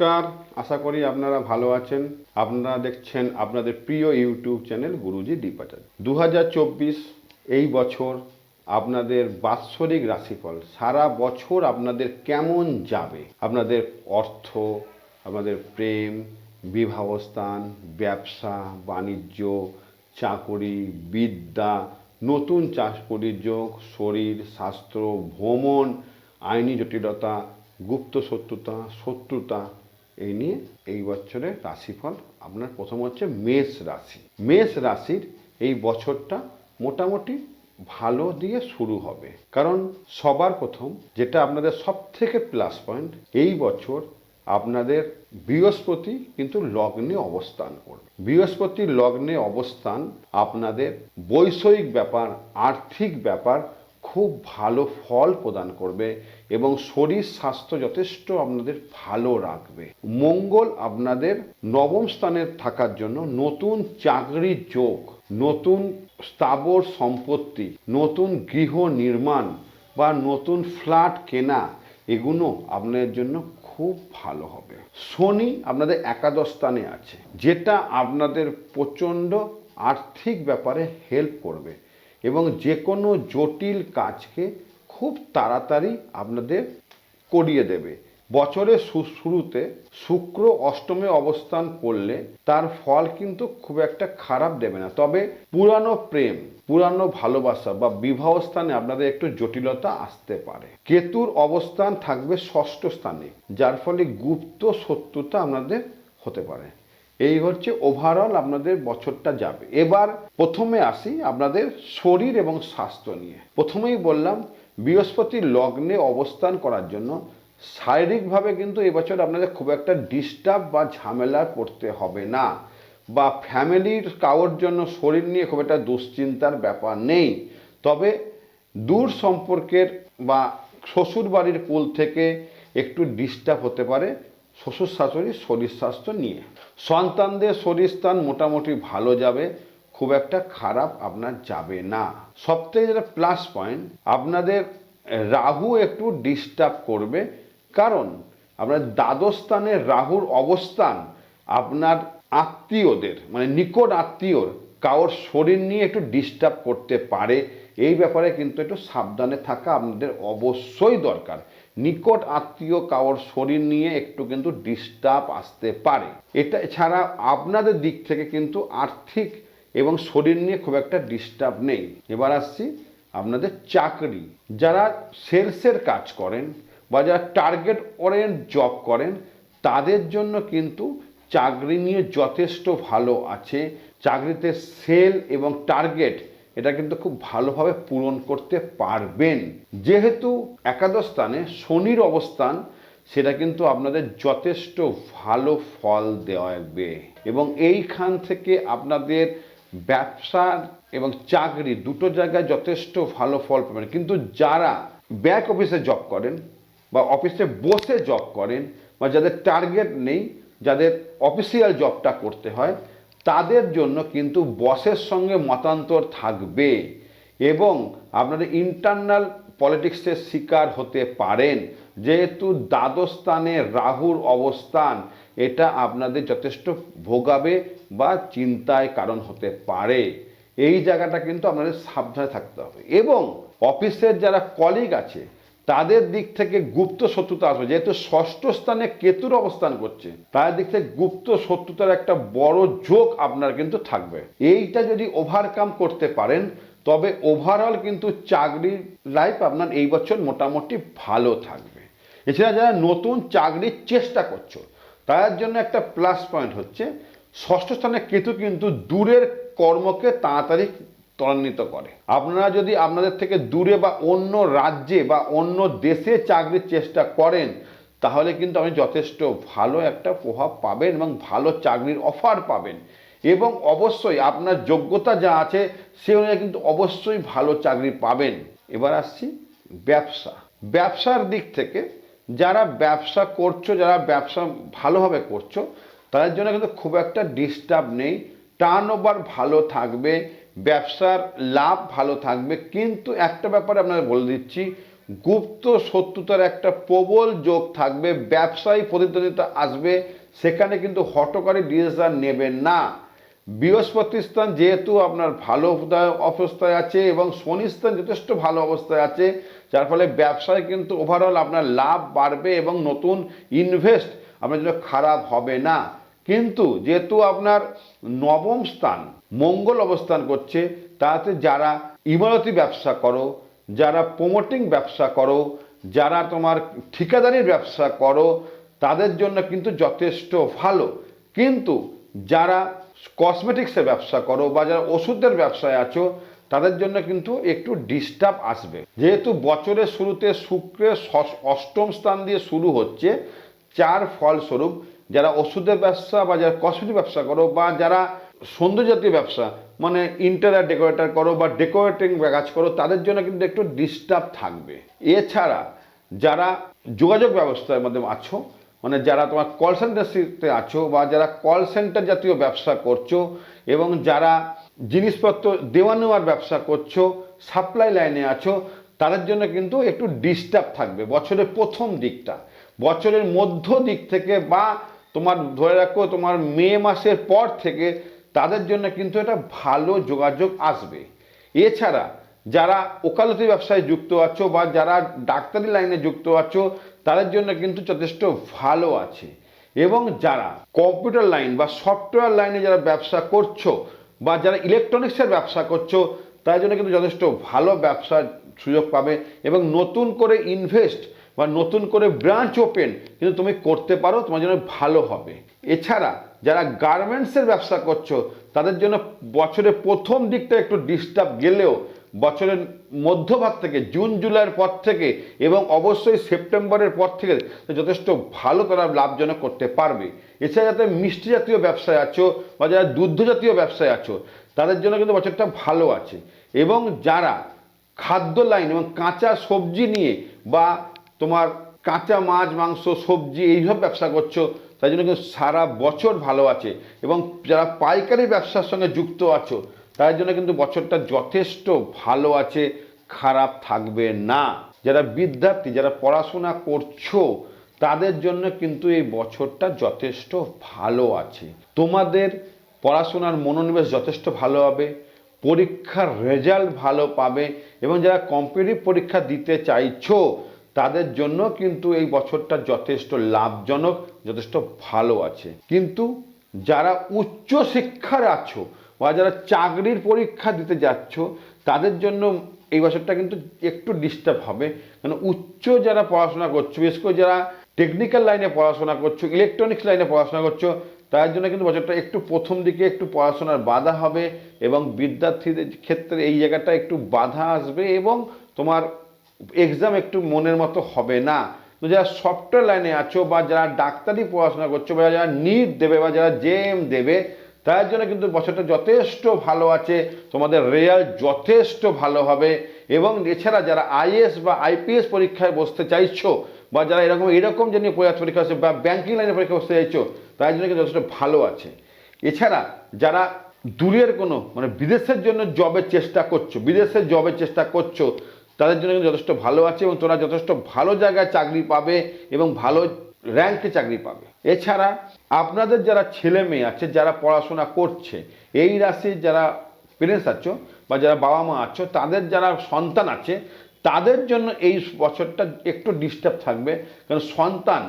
নমস্কার, আশা করি আপনারা ভালো আছেন। আপনারা দেখছেন আপনাদের প্রিয় ইউটিউব চ্যানেল গুরুজি ডিপাচার দু এই বছর আপনাদের বাৎসরিক রাশিফল, সারা বছর আপনাদের কেমন যাবে? আপনাদের অর্থ, আপনাদের প্রেম বিবাহস্থান ব্যবসা, বাণিজ্য, চাকরি, বিদ্যা, নতুন চাষ পরিযোগ শরীর, স্বাস্থ্য, ভ্রমণ, আইনি জটিলতা, গুপ্ত শত্রুতা শত্রুতা এই নিয়ে এই বছরের রাশিফল আপনার প্রথম হচ্ছে মেষ রাশি। মেষ রাশির এই বছরটা মোটামুটি ভালো দিয়ে শুরু হবে। কারণ সবার প্রথম যেটা আপনাদের সব থেকে প্লাস পয়েন্ট এই বছর আপনাদের বৃহস্পতি কিন্তু লগ্নে অবস্থান করবে। বৃহস্পতি লগ্নে অবস্থান আপনাদের বৈষয়িক ব্যাপার, আর্থিক ব্যাপার খুব ভালো ফল প্রদান করবে এবং শরীর স্বাস্থ্য যথেষ্ট আপনাদের ভালো রাখবে। মঙ্গল আপনাদের নবম স্থানে থাকার জন্য নতুন চাকরির যোগ, নতুন স্থাবর সম্পত্তি, নতুন গৃহ নির্মাণ বা নতুন ফ্ল্যাট কেনা, এগুলো আপনাদের জন্য খুব ভালো হবে। শনি আপনাদের একাদশ স্থানে আছে, যেটা আপনাদের প্রচণ্ড আর্থিক ব্যাপারে হেল্প করবে। এবং যে কোনো জটিল কাজকে খুব তাড়াতাড়ি আপনাদের করিয়ে দেবে। বছরের শুরুতে শুক্র অষ্টমে অবস্থান করলে তার ফল কিন্তু খুব একটা খারাপ দেবে না। তবে পুরানো প্রেম, পুরানো ভালোবাসা বা বিবাহ স্থানে আপনাদের একটু জটিলতা আসতে পারে। কেতুর অবস্থান থাকবে ষষ্ঠ স্থানে, যার ফলে গুপ্ত শত্রুতা আপনাদের হতে পারে। এই হচ্ছে ওভারঅল আপনাদের বছরটা যাবে। এবার প্রথমে আসি আপনাদের শরীর এবং স্বাস্থ্য নিয়ে। প্রথমেই বললাম বৃহস্পতি লগ্নে অবস্থান করার জন্য শারীরিকভাবে কিন্তু এবছর আপনাদের খুব একটা ডিস্টার্ব বা ঝামেলা পড়তে হবে না। বা ফ্যামিলির কারোর জন্য শরীর নিয়ে খুব একটা দুশ্চিন্তার ব্যাপার নেই। তবে দূর সম্পর্কের বা শ্বশুর বাড়ির কুল থেকে একটু ডিস্টার্ব হতে পারে। শ্বশুর শাশুড়ির শরীর স্বাস্থ্য নিয়ে। সন্তানদের শরীর স্থান মোটামুটি ভালো যাবে, খুব একটা খারাপ আপনার যাবে না। সবথেকে যেটা প্লাস পয়েন্ট আপনাদের রাহু একটু ডিস্টার্ব করবে। কারণ আপনার দ্বাদশস্থানের রাহুর অবস্থান আপনার আত্মীয়দের মানে নিকট আত্মীয়র কারোর শরীর নিয়ে একটু ডিস্টার্ব করতে পারে। এই ব্যাপারে কিন্তু একটু সাবধানে থাকা আপনাদের অবশ্যই দরকার। নিকট আত্মীয় কারোর শরীর নিয়ে একটু কিন্তু ডিস্টার্ব আসতে পারে। এটা ছাড়া আপনাদের দিক থেকে কিন্তু আর্থিক এবং শরীর নিয়ে খুব একটা ডিস্টার্ব নেই। এবার আসছি আপনাদের চাকরি। যারা সেলসের কাজ করেন বা যারা টার্গেট ওরিয়েন্ট জব করেন, তাদের জন্য কিন্তু চাকরি নিয়ে যথেষ্ট ভালো আছে। চাকরিতে সেল এবং টার্গেট এটা কিন্তু খুব ভালোভাবে পূরণ করতে পারবেন। যেহেতু একাদশ স্থানে শনির অবস্থান, সেটা কিন্তু আপনাদের যথেষ্ট ভালো ফল দেওয়াবে। এবং এইখান থেকে আপনাদের ব্যবসার এবং চাকরি দুটো জায়গায় যথেষ্ট ভালো ফল পাবেন। কিন্তু যারা ব্যাক অফিসে জব করেন বা অফিসে বসে জব করেন বা যাদের টার্গেট নেই, যাদের অফিসিয়াল জবটা করতে হয় তাদের জন্য কিন্তু বসের সঙ্গে মতান্তর থাকবে এবং আপনাদের ইন্টারনাল পলিটিক্সের শিকার হতে পারেন। যেহেতু দ্বাদশ স্থানে রাহুর অবস্থান, এটা আপনাদের যথেষ্ট ভোগাবে বা চিন্তায় কারণ হতে পারে। এই জায়গাটা কিন্তু আপনাদের সাবধানে থাকতে হবে। এবং অফিসের যারা কলিগ আছে তাদের দিক থেকে গুপ্ত শত্রুতা আসবে। যেহেতু ষষ্ঠ স্থানে কেতুর অবস্থান করছে, তাদের দিক থেকে গুপ্ত শত্রুতার একটা বড় যোগ আপনার কিন্তু থাকবে। এইটা যদি ওভারকাম করতে পারেন, তবে ওভারঅল কিন্তু চাকরির লাইফ আপনার এই বছর মোটামুটি ভালো থাকবে। এছাড়া যারা নতুন চাকরির চেষ্টা করছ, তাদের জন্য একটা প্লাস পয়েন্ট হচ্ছে, ষষ্ঠ স্থানে কেতু কিন্তু দূরের কর্মকে তাড়াতাড়ি ত্বরান্বিত করে। আপনারা যদি আপনাদের থেকে দূরে বা অন্য রাজ্যে বা অন্য দেশে চাকরির চেষ্টা করেন, তাহলে কিন্তু আপনি যথেষ্ট ভালো একটা প্রভাব পাবেন এবং ভালো চাকরির অফার পাবেন। এবং অবশ্যই আপনার যোগ্যতা যা আছে, সে অনুযায়ী কিন্তু অবশ্যই ভালো চাকরি পাবেন। এবার আসছি ব্যবসা। ব্যবসার দিক থেকে যারা ব্যবসা করছ, যারা ব্যবসা ভালোভাবে করছ, তাদের জন্য কিন্তু খুব একটা ডিস্টার্ব নেই। টার্ন ওভার ভালো থাকবে ব্যবসার লাভ ভালো থাকবে। কিন্তু একটা ব্যাপারে আপনাদের বলে দিচ্ছি, গুপ্ত শত্রুতার একটা প্রবল যোগ থাকবে, ব্যবসায়ী প্রতিদ্বন্দ্বিতা আসবে, সেখানে কিন্তু হটকারী ডিসিশন নেবেন না। বৃহস্পতি স্থান যেহেতু আপনার ভালো অবস্থায় আছে এবং শনি স্থান যথেষ্ট ভালো অবস্থায় আছে, যার ফলে ব্যবসায় কিন্তু ওভারঅল আপনার লাভ বাড়বে এবং নতুন ইনভেস্ট আপনার জন্য খারাপ হবে না। কিন্তু যেহেতু আপনার নবম স্থান মঙ্গল অবস্থান করছে, তাতে যারা ইমারতি ব্যবসা করো, যারা প্রমোটিং ব্যবসা করো, যারা তোমার ঠিকাদারির ব্যবসা করো, তাদের জন্য কিন্তু যথেষ্ট ভালো। কিন্তু যারা কসমেটিক্সের ব্যবসা করো বা যারা ওষুধের ব্যবসায় আছো, তাদের জন্য কিন্তু একটু ডিস্টার্ব আসবে। যেহেতু বছরের শুরুতে শুক্রের অষ্টম স্থান দিয়ে শুরু হচ্ছে চার ফলস্বরূপ যারা ওষুধের ব্যবসা বা যারা কসমেটিক ব্যবসা করো বা যারা সৌন্দর্যজাতীয় ব্যবসা মানে ইন্টারিয়ার ডেকোরেটার করো বা ডেকোরেটিং কাজ করো, তাদের জন্য কিন্তু একটু ডিস্টার্ব থাকবে। এছাড়া যারা যোগাযোগ ব্যবস্থার মধ্যে আছো মানে যারা তোমার কল সেন্টারতে আছো বা যারা কল সেন্টার জাতীয় ব্যবসা করছ এবং যারা জিনিসপত্র দেওয়া নেওয়ার ব্যবসা করছ সাপ্লাই লাইনে আছো, তাদের জন্য কিন্তু একটু ডিস্টার্ব থাকবে। বছরের প্রথম দিকটা, বছরের মধ্য দিক থেকে বা তোমার ধরে রাখো, তোমার মে মাসের পর থেকে তাদের জন্য কিন্তু এটা ভালো যোগাযোগ আসবে। এছাড়া যারা ওকালতি ব্যবসায় যুক্ত আছো বা যারা ডাক্তারি লাইনে যুক্ত আছো, তাদের জন্য কিন্তু যথেষ্ট ভালো আছে। এবং যারা কম্পিউটার লাইন বা সফটওয়্যার লাইনে যারা ব্যবসা করছ বা যারা ইলেকট্রনিক্সের ব্যবসা করছ তার জন্য কিন্তু যথেষ্ট ভালো ব্যবসার সুযোগ পাবে। এবং নতুন করে ইনভেস্ট বা নতুন করে ব্রাঞ্চ ওপেন কিন্তু তুমি করতে পারো, তোমার জন্য ভালো হবে। এছাড়া, যারা গার্মেন্টসের ব্যবসা করছ, তাদের জন্য বছরের প্রথম দিকটা একটু ডিস্টার্ব গেলেও, বছরের মধ্যভাগ থেকে, জুন, জুলাইয়ের পর থেকে, এবং অবশ্যই সেপ্টেম্বরের পর থেকে যথেষ্ট ভালো তারা লাভজনক করতে পারবে। এছাড়া যাতে মিষ্টি জাতীয় ব্যবসায় আছো, বা যারা দুগ্ধ জাতীয় ব্যবসায় আছো, তাদের জন্য কিন্তু বছরটা ভালো আছে। এবং যারা খাদ্য লাইন এবং কাঁচা সবজি নিয়ে, বা তোমার কাঁচা মাছ, মাংস, সবজি এইসব ব্যবসা করছ তাই জন্য কিন্তু সারা বছর ভালো আছে এবং যারা পাইকারি ব্যবসার সঙ্গে যুক্ত আছো, তার জন্য কিন্তু বছরটা যথেষ্ট ভালো আছে, খারাপ থাকবে না। যারা বিদ্যার্থী, যারা পড়াশোনা করছ, তাদের জন্য কিন্তু এই বছরটা যথেষ্ট ভালো আছে। তোমাদের পড়াশোনার মনোনিবেশ যথেষ্ট ভালো হবে, পরীক্ষার রেজাল্ট ভালো পাবে এবং যারা কম্পিটিটিভ পরীক্ষা দিতে চাইছো তাদের জন্য কিন্তু এই বছরটা যথেষ্ট লাভজনক, যথেষ্ট ভালো আছে। কিন্তু যারা উচ্চ শিক্ষার আছো বা যারা চাকরির পরীক্ষা দিতে যাচ্ছ, তাদের জন্য এই বছরটা কিন্তু একটু ডিস্টার্ব হবে। কারণ উচ্চ যারা পড়াশোনা করছ, বিশেষ করে যারা টেকনিক্যাল লাইনে পড়াশোনা করছ ইলেকট্রনিক্স লাইনে পড়াশোনা করছ, তার জন্য কিন্তু বছরটা একটু প্রথম দিকে একটু পড়াশোনার বাধা হবে এবং বিদ্যার্থীদের ক্ষেত্রে এই জায়গাটা একটু বাধা আসবে এবং তোমার এক্সাম একটু মনের মতো হবে না। তো যারা সফটওয়্যার লাইনে আছো বা যারা ডাক্তারি পড়াশোনা করছ বা যারা নিট দেবে বা যারা জেএম দেবে তার জন্য কিন্তু বছরটা যথেষ্ট ভালো আছে। তোমাদের রেজাল্ট যথেষ্ট ভালো হবে। এবং এছাড়া যারা আইএস বা আইপিএস পরীক্ষায় বসতে চাইছো বা যারা এরকম এরকম যে নিয়ে পরীক্ষা আছে বা ব্যাঙ্কিং লাইনে পরীক্ষা বসতে চাইছো তার জন্য কিন্তু যথেষ্ট ভালো আছে। এছাড়া যারা দূরের কোনো মানে বিদেশের জন্য জবের চেষ্টা করছ, বিদেশের জবের চেষ্টা করছ তাদের জন্য কিন্তু যথেষ্ট ভালো আছে এবং তোমরা যথেষ্ট ভালো জায়গায় চাকরি পাবে এবং ভালো র্যাঙ্কে চাকরি পাবে। এছাড়া আপনাদের যারা ছেলে মেয়ে আছে, যারা পড়াশোনা করছে, এই রাশির যারা পেরেন্টস আছো বা যারা বাবা মা আছো, তাদের যারা সন্তান আছে, তাদের জন্য এই বছরটা একটু ডিস্টার্ব থাকবে। কারণ সন্তান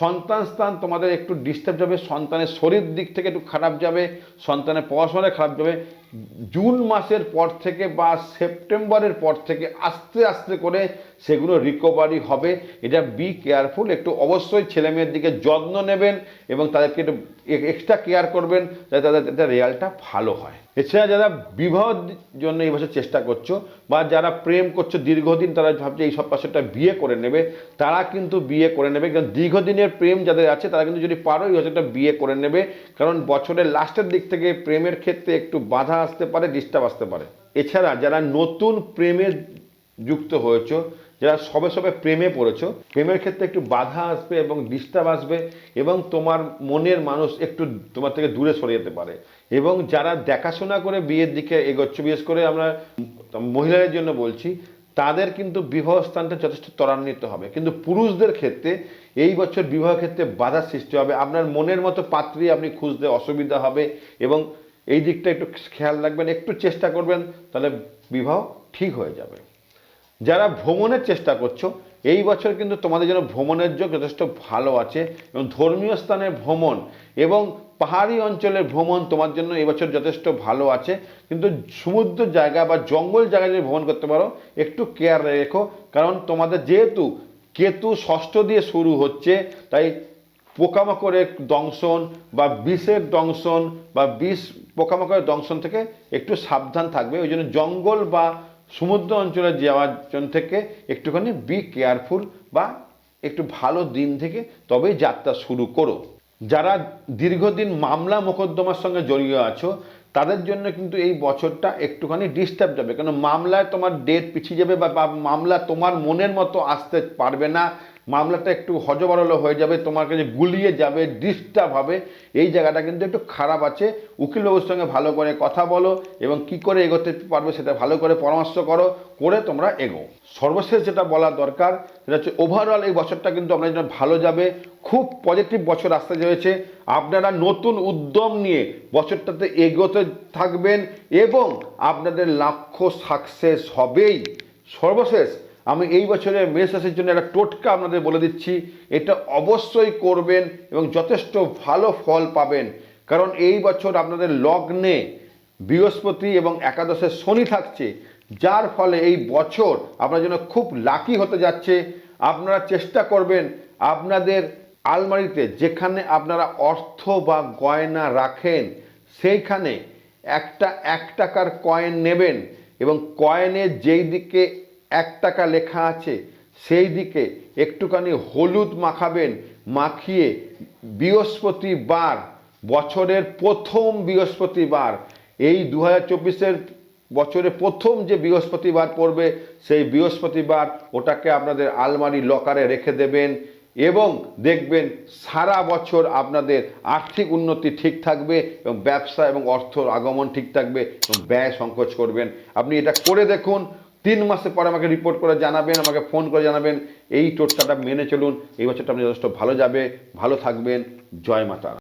সন্তান স্থান তোমাদের একটু ডিস্টার্ব যাবে, সন্তানের শরীর দিক থেকে একটু খারাপ যাবে, সন্তানের পড়াশোনায় খারাপ যাবে জুন মাসের পর থেকে বা সেপ্টেম্বরের পর থেকে আস্তে আস্তে করে সেগুলো রিকভারি হবে। এটা বি কেয়ারফুল একটু অবশ্যই ছেলে মেয়ের দিকে যত্ন নেবেন এবং তাদেরকে একটু এক্সট্রা কেয়ার করবেন যাতে তাদের যাতে ভালো হয়। এছাড়া যারা বিবাহর জন্য এই বছর চেষ্টা করছ বা যারা প্রেম করছ দীর্ঘদিন তারা ভাবছে এই সব বছরটা বিয়ে করে নেবে, তারা কিন্তু বিয়ে করে নেবে। কারণ দীর্ঘদিনের প্রেম যাদের আছে, তারা কিন্তু যদি পারো এই বছরটা বিয়ে করে নেবে। কারণ বছরের লাস্টের দিক থেকে প্রেমের ক্ষেত্রে একটু বাধা আসতে পারে ডিস্টার্ব আসতে পারে। এছাড়া যারা নতুন প্রেমে যুক্ত হয়েছো, যারা সবে সবে প্রেমে পড়েছো, প্রেমের ক্ষেত্রে একটু বাধা আসবে এবং ডিস্টার্ব আসবে এবং তোমার মনের মানুষ একটু তোমার থেকে দূরে সরে যেতে পারে। এবং যারা দেখাশোনা করে বিয়ের দিকে এগোচ্ছ, বিশেষ করে আমরা মহিলাদের জন্য বলছি, তাদের কিন্তু বিবাহ স্থানটা যথেষ্ট ত্বরান্বিত হবে। কিন্তু পুরুষদের ক্ষেত্রে এই বছর বিবাহ ক্ষেত্রে বাধা সৃষ্টি হবে। আপনার মনের মতো পাত্রী আপনি খুঁজতে অসুবিধা হবে এবং এই দিকটা একটু খেয়াল রাখবেন, একটু চেষ্টা করবেন, তাহলে বিবাহ ঠিক হয়ে যাবে। যারা ভ্রমণের চেষ্টা করছ, এই বছর কিন্তু তোমাদের জন্য ভ্রমণের যোগ যথেষ্ট ভালো আছে এবং ধর্মীয় স্থানে ভ্রমণ এবং পাহাড়ি অঞ্চলের ভ্রমণ তোমার জন্য এবছর যথেষ্ট ভালো আছে। কিন্তু সমুদ্র জায়গা বা জঙ্গল জায়গায় যদি ভ্রমণ করতে পারো, একটু কেয়ার রেখো, কারণ তোমাদের যেহেতু কেতু ষষ্ঠ দিয়ে শুরু হচ্ছে, তাই পোকামাকড়ের দংশন বা বিষের দংশন বা বিষ পোকামাকড়ের দংশন থেকে একটু সাবধান থাকবে। ওই জন্য জঙ্গল বা সমুদ্র অঞ্চলে যাওয়ার জন্য থেকে একটুখানি বি কেয়ারফুল বা একটু ভালো দিন থেকে তবেই যাত্রা শুরু করো। যারা দীর্ঘদিন মামলা মোকদ্দমার সঙ্গে জড়িয়ে আছো, তাদের জন্য কিন্তু এই বছরটা একটুখানি ডিস্টার্ব যাবে। কেন? মামলায় তোমার ডেট পিছিয়ে যাবে বা মামলা তোমার মনের মতো আসতে পারবে না। মামলাটা একটু হজবরল হয়ে যাবে, তোমার কাছে গুলিয়ে যাবে ডিস্টার্ব হবে। এই জায়গাটা কিন্তু একটু খারাপ আছে। উকিলবাবুর সঙ্গে ভালো করে কথা বলো এবং কি করে এগোতে পারবে সেটা ভালো করে পরামর্শ করো, করে তোমরা এগো। সর্বশেষ যেটা বলা দরকার, সেটা হচ্ছে ওভারঅল এই বছরটা কিন্তু আপনার জন্য ভালো যাবে। খুব পজিটিভ বছর আসতে চলেছে। আপনারা নতুন উদ্যম নিয়ে বছরটাতে এগোতে থাকবেন এবং আপনাদের লক্ষ্য সাকসেস হবেই। সর্বশেষ আমি এই বছরের মেষ রাশির জন্য একটা টোটকা আপনাদের বলে দিচ্ছি, এটা অবশ্যই করবেন এবং যথেষ্ট ভালো ফল পাবেন। কারণ এই বছর আপনাদের লগ্নে বৃহস্পতি এবং একাদশে শনি থাকছে, যার ফলে এই বছর আপনার জন্য খুব লাকি হতে যাচ্ছে। আপনারা চেষ্টা করবেন আপনাদের আলমারিতে যেখানে আপনারা অর্থ বা গয়না রাখেন, সেইখানে একটা এক টাকার কয়েন নেবেন এবং কয়েনের যেই দিকে এক টাকা লেখা আছে, সেই দিকে একটুখানি হলুদ মাখাবেন, মাখিয়ে বৃহস্পতিবার, বছরের প্রথম বৃহস্পতিবার, এই দু হাজার চব্বিশের বছরে প্রথম যে বৃহস্পতিবার পড়বে, সেই বৃহস্পতিবার ওটাকে আপনাদের আলমারি লকারে রেখে দেবেন এবং দেখবেন সারা বছর আপনাদের আর্থিক উন্নতি ঠিক থাকবে এবং ব্যবসা এবং অর্থ আগমন ঠিক থাকবে এবং ব্যয় সংকোচ করবেন। আপনি এটা করে দেখুন তিন মাসের পরে আমাকে রিপোর্ট করে জানাবেন, আমাকে ফোন করে জানাবেন, এই টোটকাটা মেনে চলুন, এই বছরটা আপনি যথেষ্ট ভালো যাবে, ভালো থাকবেন, জয় মাতা